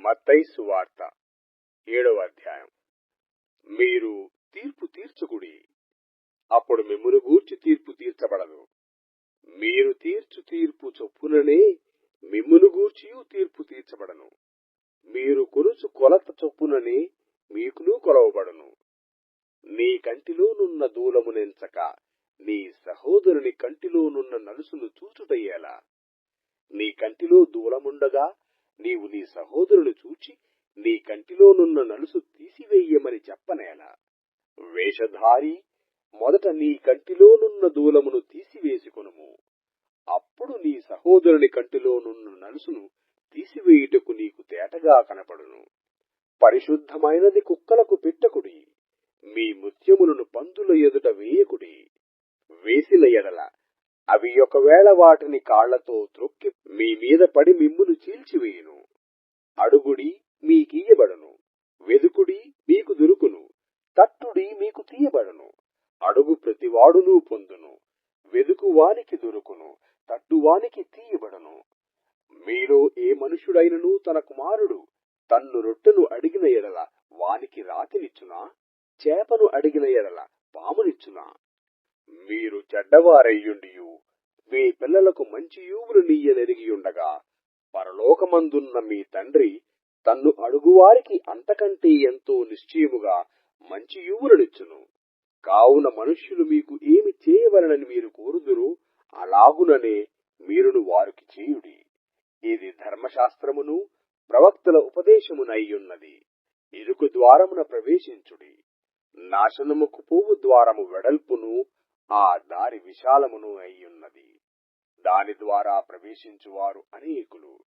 మత్తయి సువార్త ఏడవ అధ్యాయం. మీరు తీర్పు తీర్చుకుడి అప్పుడు మిమ్మును గూర్చి తీర్పు తీర్చబడదు. మీరు తీర్చు తీర్పు చొప్పుననే మిమ్మును గూర్చి తీర్పు తీర్చబడను. మీరు కొలుచు కొలత చొప్పుననే మీకును కొలవబడను. నీ కంటిలోనున్న దూలమునెంచక నీ సహోదరుని కంటిలోనున్న నలుసును చూచుటయ్యేలా. నీ కంటిలో దూలముండగా నీవు నీ సహోదరుని చూచి నీ కంటిలోనున్న నలుసు తీసివేయమని చెప్పనేలా. వేషధారి మొదట నీ కంటిలోనున్న దూలమును తీసివేసుకొనుము. అప్పుడు నీ సహోదరుని కంటిలోనున్న నలుసును తీసివేయుటకు నీకు తేటగా కనపడును. పరిశుద్ధమైనది కుక్కలకు పెట్టకుడి. మీ ముత్యములను పందుల ఎదుట వేయకుడి. వేసిన ఎడల అవి ఒకవేళ వాటిని కాళ్ళతో త్రొక్కి మీ మీద పడి మిమ్మును చీల్చివేయును. అడుగుడి మీకీయబడను వెదుకుడి మీకు దొరుకును. తట్టుడి మీకు తీయబడును. అడుగు ప్రతివాడును పొందును. వెదుకు వానికి దొరుకును. తట్టువానికి తీయబడును. మీలో ఏ మనుషుడైనను తన కుమారుడు తన్ను రొట్టెను అడిగిన ఎడల వానికి రాతినిచ్చునా? చేపను అడిగిన ఎడల పామునిచ్చునా? మీరు చెడ్డవారయ్యుండియు. మీ పిల్లలకు మంచి యూవులు పరలోకమందున్న మీ తండ్రి తన్ను అడుగువారికి అంతకంటే ఎంతో నిశ్చయముగా మంచి యూవులనిచ్చును కావున మనుష్యులు మీకు ఏమి చేయవలనని మీరు కోరుదురు అలాగుననే మీరును వారికి చేయుడి. ఇది ధర్మశాస్త్రమును ప్రవక్తల ఉపదేశమునయ్యున్నది ఇరుకు ద్వారమున ప్రవేశించుడి. నాశనముకు పోవు ద్వారము వెడల్పును ఆ దారి విశాలమును అయ్యున్నది దాని ద్వారా ప్రవేశించువారు అనేకులు.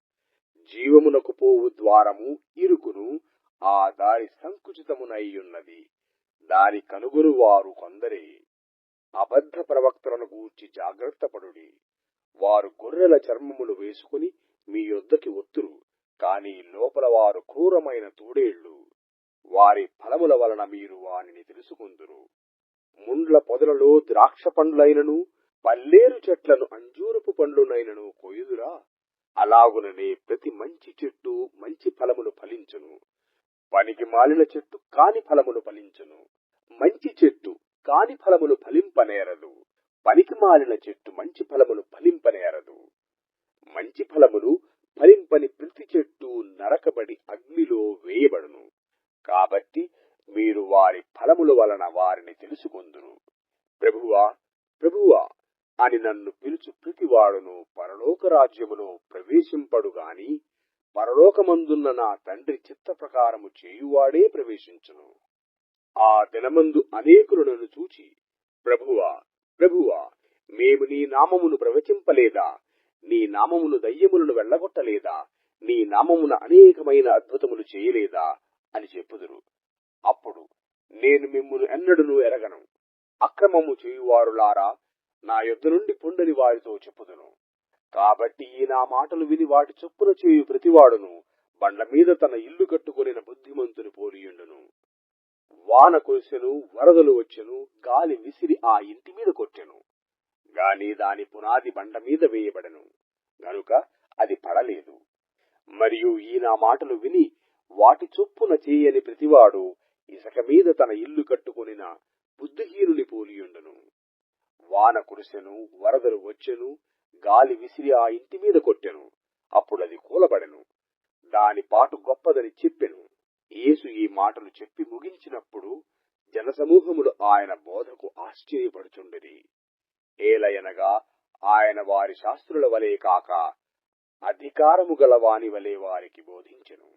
జీవమునకు పోవు ద్వారము ఇరుకును ఆ దారి సంకుచితమునయ్యున్నది. దాని కనుగొను వారు కొందరే. అబద్ధ ప్రవక్తలను గూర్చి జాగ్రత్తపడుడి. వారు గొర్రెల చర్మములు వేసుకుని మీ యొద్దకి ఒత్తురు. కాని లోపల వారు క్రూరమైన తూడేళ్ళు వారి ఫలముల వలన మీరు వానిని తెలుసుకుందురు. ముండ్ల పొదలలో ద్రాక్ష పండ్లైనను పల్లేరు చెట్లను అంజూరు పండ్లునైనను కొయ్యుదురా అలాగుననే ప్రతి మంచి చెట్టు మంచి ఫలములు ఫలించును. పనికి మాలిన చెట్టు కాని ఫలములు ఫలించును. మంచి చెట్టు కాని ఫలములు ఫలింపనేరదు. పనికి మాలిన చెట్టు మంచి ఫలములు ఫలింపనేరదు. మంచి ఫలములు ఫలింపని ప్రతి చెట్టు నరకబడి అగ్నిలో వేయబడును. కాబట్టి మీరు వారి ఫలముల వలన వారిని తెలుసుకొందురు. ప్రభువా ప్రభువా అని నన్ను పిలుచు ప్రతివాడును పరలోక రాజ్యములో ప్రవేశింపడుగాని పరలోకమందున్న నా తండ్రి చిత్త ప్రకారము చేయువాడే ప్రవేశించును. ఆ దినమందు అనేకులు నన్ను చూచి ప్రభువా ప్రభువా మేము నీ నామమును ప్రవచింపలేదా? నీ నామమును దయ్యములను వెళ్ళగొట్టలేదా? నీ నామమున అనేకమైన అద్భుతములు చేయలేదా? అని చెప్పుదురు. అప్పుడు నేను మిమ్మును ఎన్నడూ ఎరగను. అక్రమము చేయువారులారా నా యొద్ద నుండి పొండని వారితో చెప్పుదును. కాబట్టి ఈ నా మాటలు విని వాటి చొప్పున చేయు ప్రతివాడును బండ్ల మీద తన ఇల్లు కట్టుకొనిన బుద్ధిమంతుని పోలియుండును. వాన కురిసెను వరదలు వచ్చెను గాలి విసిరి ఆ ఇంటి మీద కొట్టెను. గాని దాని పునాది బండ మీద వేయబడెను. గనుక అది పడలేదు. మరియు ఈ నా మాటలు విని వాటి చొప్పున చేయని ప్రతివాడు ఇసక మీద తన ఇల్లు కట్టుకొనిన బుద్ధిహీనుని పోలియుండును. వాన కురిసెను వరదలు వచ్చెను గాలి విసిరి ఆ ఇంటి మీద కొట్టెను. అప్పుడు అది కూలబడెను. దాని పాటు గొప్పదని చెప్పెను. యేసు ఈ మాటలు చెప్పి ముగించినప్పుడు జనసమూహములు ఆయన బోధకు ఆశ్చర్యపడుచుండిరి. ఏలయనగా ఆయన వారి శాస్త్రుల వలె కాక అధికారము గల వాని వలె వారికి బోధించెను.